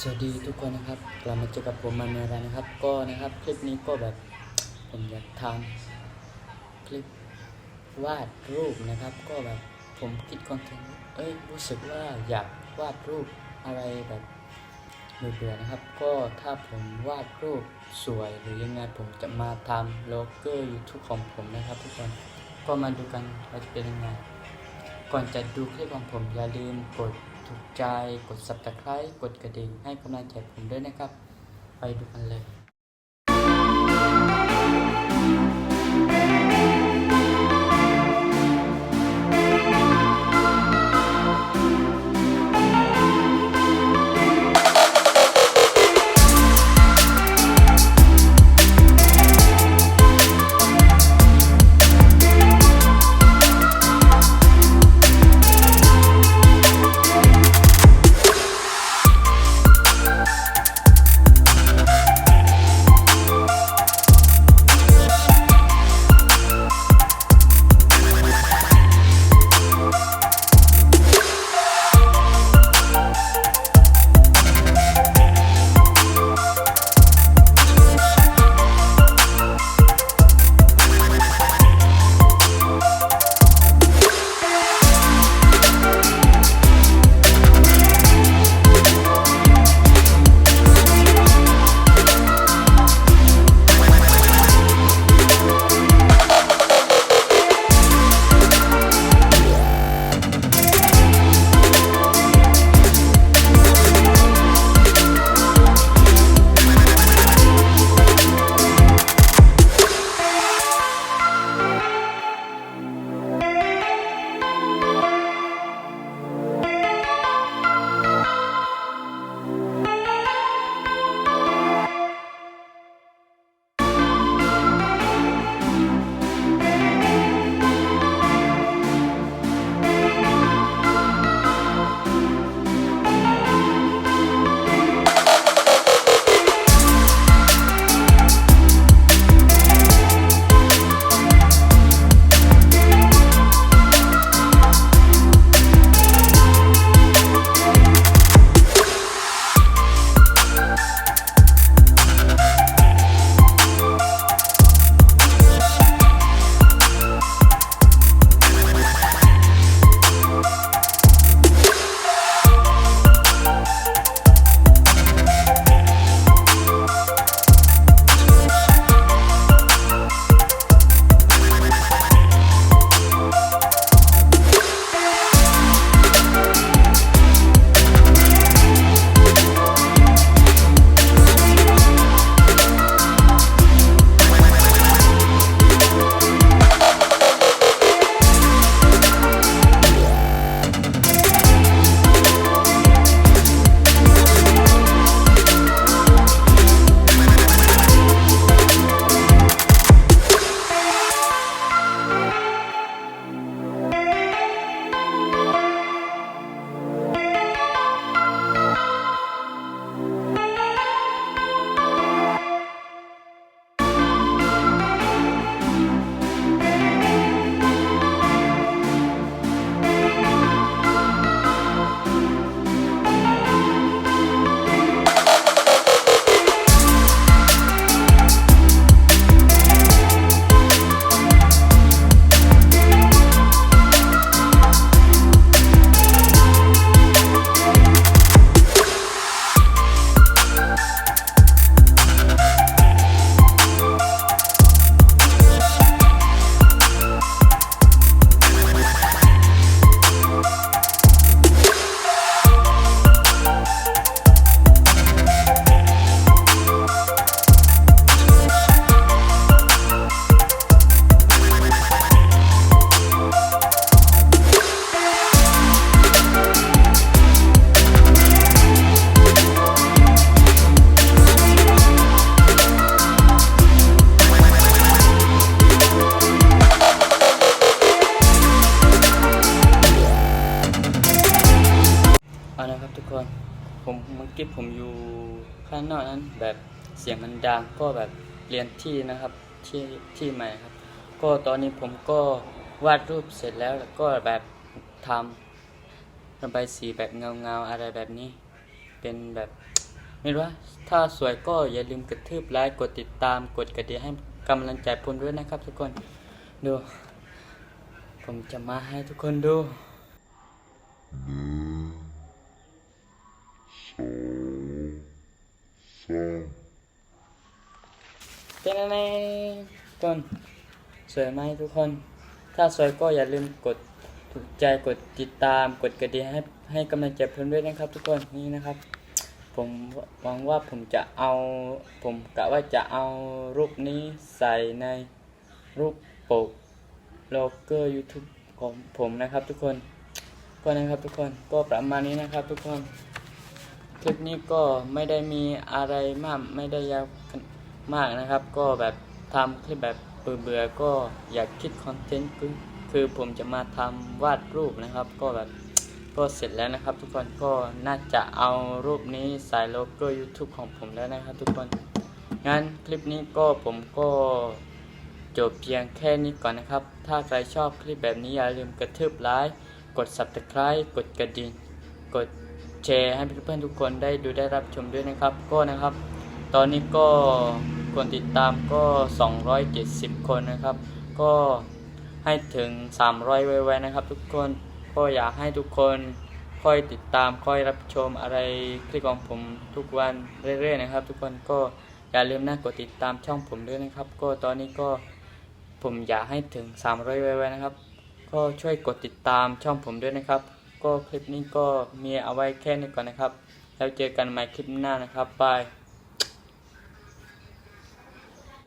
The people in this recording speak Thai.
สวัสดีทุกคนนะครับกลับมาเจอกับผมมาเมรันนะครับ ก็นะครับคลิปนี้ก็แบบผมอยากทำคลิปวาดรูปนะครับ ก็แบบผมคิดคอนเทนต์เอ้ยรู้สึกว่าอยากวาดรูปอะไรแบบเบื่อๆนะครับ ก็ถ้าผมวาดรูปสวยหรือยังไงผมจะมาทำโลโก้ยูทูบของผมนะครับ ทุกคนก็มาดูกันว่าจะเป็นยังไงก่อนจะดูคลิปของผมอย่าลืมกด ถูกใจ กด subscribe กดกระดิ่งให้กำลังใจผมด้วยนะครับ ไปดูกันเลย เอานะครับทุกคนผมเมื่อกี้ผมอยู่ข้างนอกนั้นแบบเสียงมันดังก็แบบเปลี่ยนที่นะครับที่ที่ใหม่ครับ ก็ตอนนี้ผมก็วาดรูปเสร็จแล้วแล้วก็แบบทำระบายสีแบบเงาเงาๆอะไรแบบนี้ เป็นแบบไม่รู้ว่าถ้าสวยก็อย่าลืมกระทืบไลค์กดติดตามกดกระดิ่งให้กำลังใจผมด้วยนะครับ ทุกคนดู ผมจะมาให้ทุกคนดู เป็นอะไรก่อนสวยไหมทุกคน ถ้าสวยก็อย่าลืมกดถูกใจกดติดตามกดกระดิ่งให้ให้กำลังใจเพื่อนด้วยนะครับ ทุกคนนี่นะครับ ผมหวังว่าผมจะเอาผมกะว่าจะเอารูปนี้ใส่ในรูปปกโลโก้ YouTube ของผมนะครับทุกคนก็นะครับทุกคนก็ประมาณนี้นะครับทุกคน คลิปนี้ก็ไม่ได้มีอะไรมากไม่ได้ยาวมากนะครับ ก็แบบทำคลิปแบบเบื่อๆก็อยากคิดคอนเทนต์คือคือผมจะมาทำวาดรูปนะครับ ก็แบบก็เสร็จแล้วนะครับ ทุกคนก็น่าจะเอารูปนี้ใส่โลโก้ YouTube ของผมแล้วนะครับ ทุกคนงั้นคลิปนี้ก็ผมก็จบเพียงแค่นี้ก่อนนะครับ ถ้าใครชอบคลิปแบบนี้อย่าลืมกระทืบไลค์ กด Subscribe กดกระดิ่ง กด แชร์ให้เพื่อนๆทุกคนได้ดูได้รับชมด้วยนะครับ ก็นะครับ ตอนนี้ก็คนติดตามก็ 270 คนนะครับ ก็ให้ถึง 300 ไวๆนะครับ ทุกคนก็อยากให้ทุกคนค่อยติดตามค่อยรับชมอะไรคลิปของผมทุกวันเรื่อยๆนะครับ ทุกคนก็อย่าลืมนะกดติดตามช่องผมด้วยนะครับ ก็ตอนนี้ก็ผมอยากให้ถึง 300 ไวๆนะครับ ก็ช่วยกดติดตามช่องผมด้วยนะครับ ก็คลิปนี้ก็มีเอาไว้แค่นี้ก่อนนะครับ แล้วเจอกันใหม่คลิปหน้านะครับบาย